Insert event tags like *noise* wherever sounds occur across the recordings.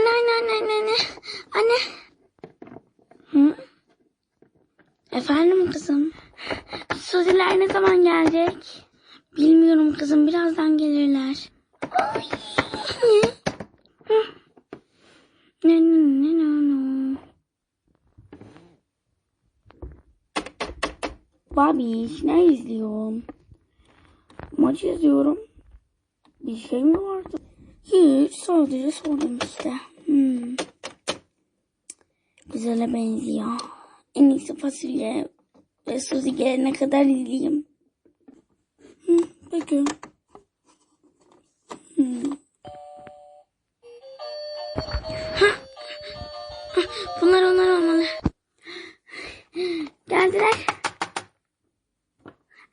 Anne anne anne anne anne. Anne. Hı? Efendim kızım. Suziler ne zaman gelecek? Bilmiyorum kızım birazdan gelirler. Ay. Ne ne ne ne ne. Babiş ne izliyorum? Maç izliyorum. Bir şey mi vardı? Hiç sadece sordum işte. Güzele benziyor. En iyisi fasulye ve Suzi gelene kadar izleyeyim. Hı, peki. Hah, Bunlar onlar olmalı. Geldiler.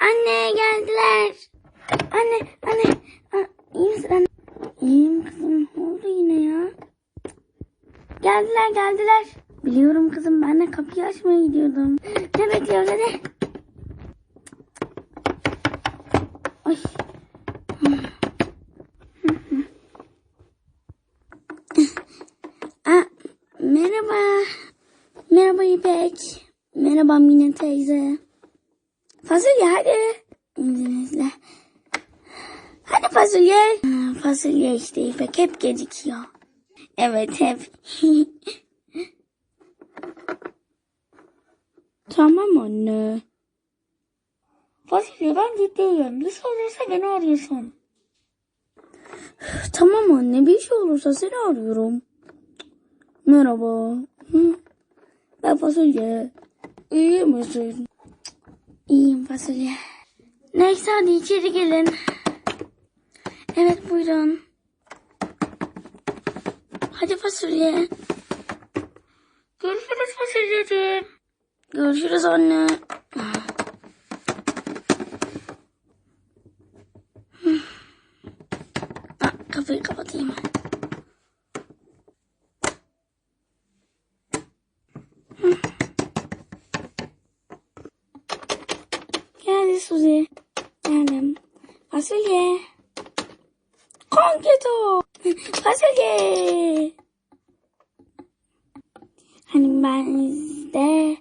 Anne geldiler. Anne anne. Aa, iyi anne? İyiyim kızım. Ne oldu yine ya? Geldiler geldiler. Biliyorum kızım ben de kapıyı açmaya gidiyordum. Ne bekliyoruz hadi. Ay. Aa, merhaba. Merhaba İpek. Merhaba Mine teyze. Fasulye hadi. Hadi fasulye. Fasulye işte İpek hep gecikiyor. Evet hep. *laughs* tamam anne. Fasulye ben ciddiyim. Bir şey olursa beni arıyorsun. Tamam anne bir şey olursa seni arıyorum. Merhaba. Hı? Ben fasulye. İyi misin? İyiyim fasulye. Neyse hadi içeri gelin. Evet buyurun. Hadi fasulye. Görüşürüz fasulyeciğim. Görüşürüz anne. Ah, Kapıyı kapatayım. Geldi Suzi. Geldim. Fasulye. Konketo. Fasulye. Hani ben de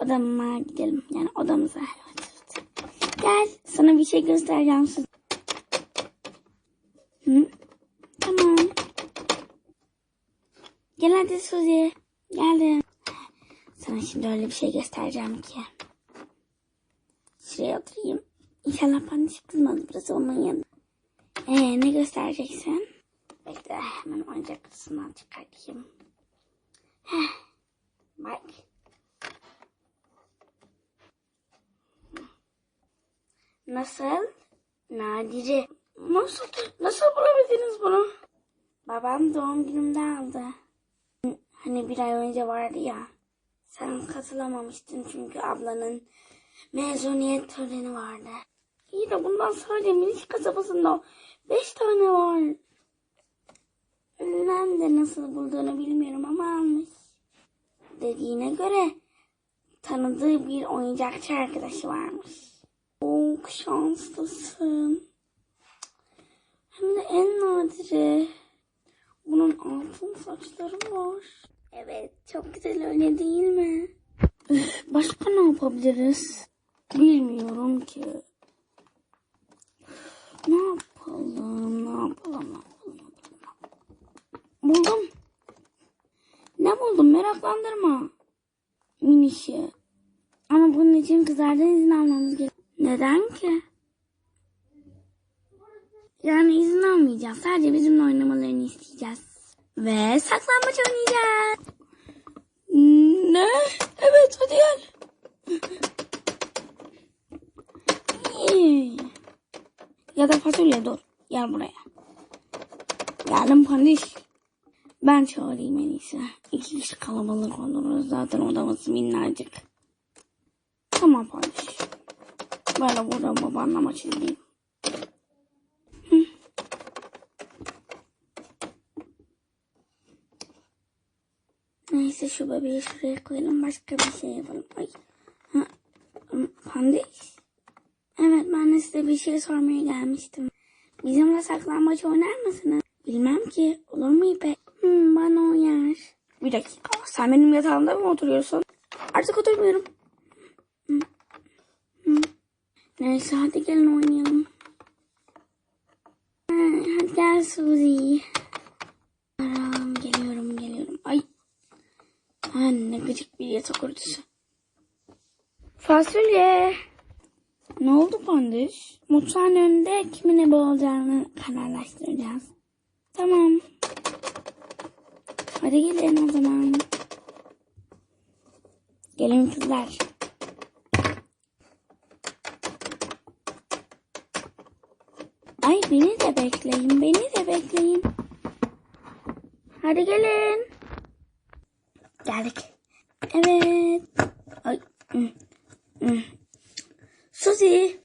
odama gidelim. Yani odamıza. Evet. Gel sana bir şey göstereceğim Suzi. Hı? Tamam. Gel hadi Suzi. Geldim. Sana şimdi öyle bir şey göstereceğim ki. Şuraya oturayım. İnşallah bana hiç kızmaz burası onun yanı. Ee, ne göstereceksin? Bekle hemen oyuncak kutusundan çıkartayım. Heh, bak. Nasıl? Nadire. Nasıl, nasıl bulabildiniz bunu? Babam doğum günümde aldı. Hani bir ay önce vardı ya. Sen katılamamıştın çünkü ablanın mezuniyet töreni vardı. İyi de bundan sadece minik kasabasında beş tane var. Ben de nasıl bulduğunu bilmiyorum ama almış. Dediğine göre tanıdığı bir oyuncakçı arkadaşı varmış. Çok şanslısın. Hem de en nadiri. Bunun altın saçları var. Evet, çok güzel öyle değil mi? *laughs* Başka ne yapabiliriz? Bilmiyorum ki. Ne yapalım, ne yapalım, ne yapalım. Buldum. Ne buldum meraklandırma. Minişi. Ama bunun için kızlardan izin almamız gerek. Neden ki? Yani izin almayacağız. Sadece bizimle oynamalarını isteyeceğiz. Ve saklambaç oynayacağız. Ne? Evet hadi gel. Ya da fasulye dur. Gel buraya. Geldim pandiş. Ben çağırayım en iyisi. İki kişi kalabalık oluruz. Zaten odamız minnacık. Tamam pandiş. Böyle burada babanla maç izleyeyim. Neyse şu bebeği şuraya koyalım. Başka bir şey yapalım. Ay. Ha. Evet ben size bir şey sormaya gelmiştim. Bizimle saklambaç oynar mısınız? Bilmem ki. Olur mu İpek? Hmm, bana uyar. Bir dakika. Sen benim yatağımda mı oturuyorsun? Artık oturmuyorum. Hmm. Hmm. Neyse hadi gelin oynayalım. Ha, Hadi gel Suzy. Aram, geliyorum geliyorum. Ay. Ha, ne gıcık bir yatak örtüsü. Fasulye. Ne oldu Pandiş? Mutfağın önünde kimin ebe olacağını kararlaştıracağız. Tamam. Hadi gelin o zaman. Gelin kızlar. Ay beni de bekleyin, beni de bekleyin. Hadi gelin. Geldik. Evet. Ay. Suzy.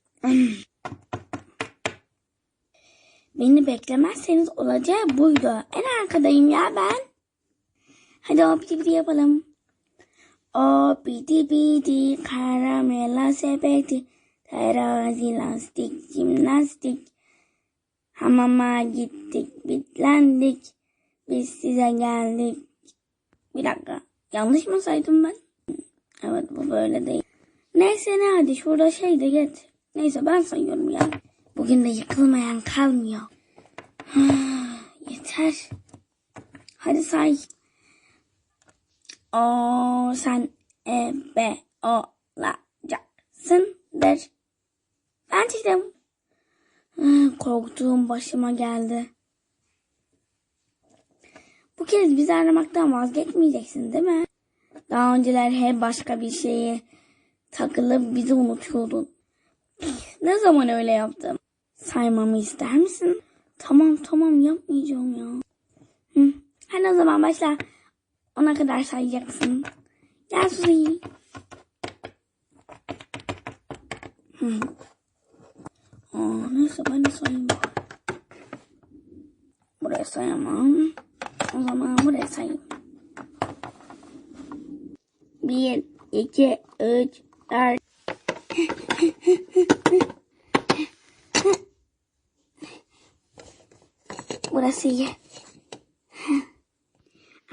Beni beklemezseniz olacağı buydu. En arkadayım ya ben. Hadi o piti piti yapalım. O piti piti karamela sepeti terazi lastik jimnastik hamama gittik bitlendik biz size geldik. Bir dakika yanlış mı saydım ben? Evet bu böyle değil. Neyse ne hadi şurada şey de get. Neyse ben sayıyorum ya. Bugün de yıkılmayan kalmıyor. Yeter. Hadi say. O sen ebe olacaksındır. Ben çizdim. Hmm, Korktuğum başıma geldi. Bu kez bizi aramaktan vazgeçmeyeceksin değil mi? Daha önceler hep başka bir şeye takılıp bizi unutuyordun. Ne zaman öyle yaptım? Saymamı ister misin? Tamam tamam yapmayacağım ya. Hı. Hadi o zaman başla. Ona kadar sayacaksın. Gel Suzy. Hı. Aa, neyse ben de sayayım. Buraya sayamam. O zaman buraya sayayım. Bir, iki, üç, dört. Burası iyi.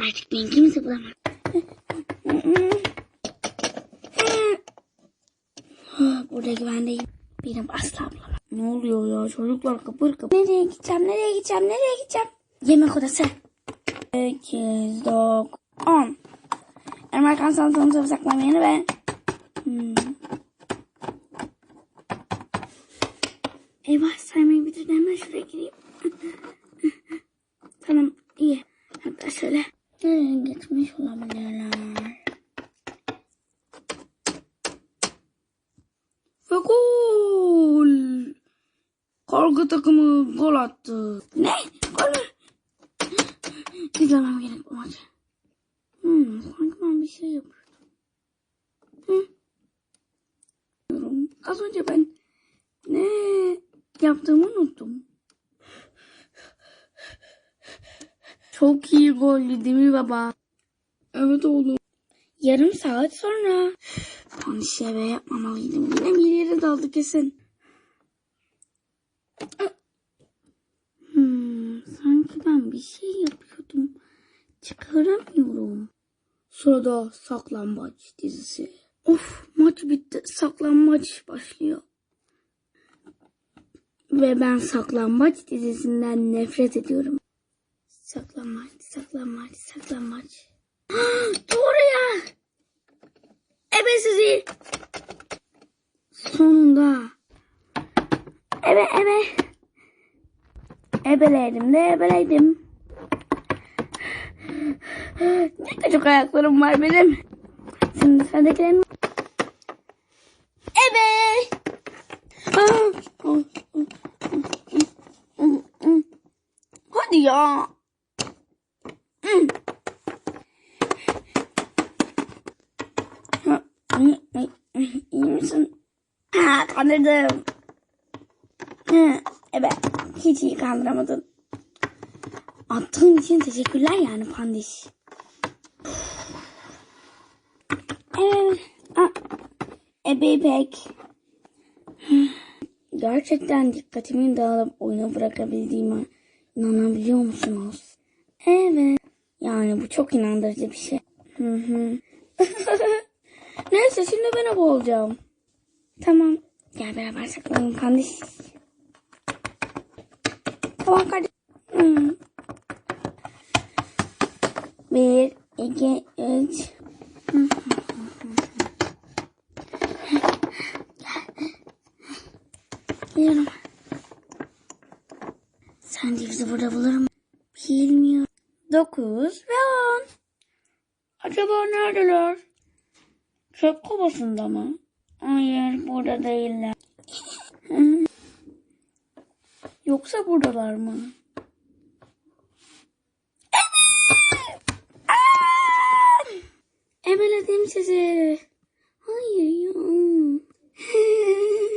Artık beni kimse bulamaz. Burada güvendeyim. Benim asla bulamaz. Ne oluyor ya çocuklar kıpır kıpır. Nereye gideceğim nereye gideceğim nereye gideceğim? Yemek odası. 8, 9, 10. Amerikan salatanızı saklamayını ve... Hmm. Eyvah saymayı bitirdi hemen şuraya gireyim. tamam iyi. Hatta şöyle. Nereye gitmiş olabilirler? Ve gol! Karga takımı gol attı. Ne? Gol mü? İzlemem gerek bu maçı. Hmm, sanki ben bir şey yapıyordum. Hı? Az önce ben ne yaptığımı unuttum. Çok iyi goldü değil mi baba? Evet oğlum. Yarım saat sonra. Tanışa ve yapmamalıydım. Yine bir yere daldı kesin. Hmm, sanki ben bir şey yapıyordum. Çıkaramıyorum. Sırada saklambaç dizisi. Of maç bitti. Saklambaç başlıyor. Ve ben saklambaç dizisinden nefret ediyorum. Saklambaç, saklambaç, saklambaç. Doğru ya. Ebe sizi. Sonunda. Ebe ebe. Ebeleydim de ebeleydim. Ne küçük ayaklarım var benim. Şimdi sıradaki Ebe. Hadi ya. İyi misin? Ha, kandırdım. Evet, hiç iyi kandıramadın. Attığın için teşekkürler yani pandiş. Evet. Aa, Ebe pek. Gerçekten dikkatimin dağılıp oyunu bırakabildiğime inanabiliyor musunuz? Evet. Yani bu çok inandırıcı bir şey. *laughs* Neyse şimdi ben boğulacağım. Tamam. Gel beraber saklanalım kardeş. Tamam kardeş. Hı. Bir, iki, üç. Geliyorum. Sence bizi burada bulur? Bilmiyorum. Dokuz ve on. Acaba neredeler? Çöp kovasında mı? Hayır burada değiller. *laughs* Yoksa buradalar mı? Evet. Ebeledim sizi. Hayır ya. *laughs*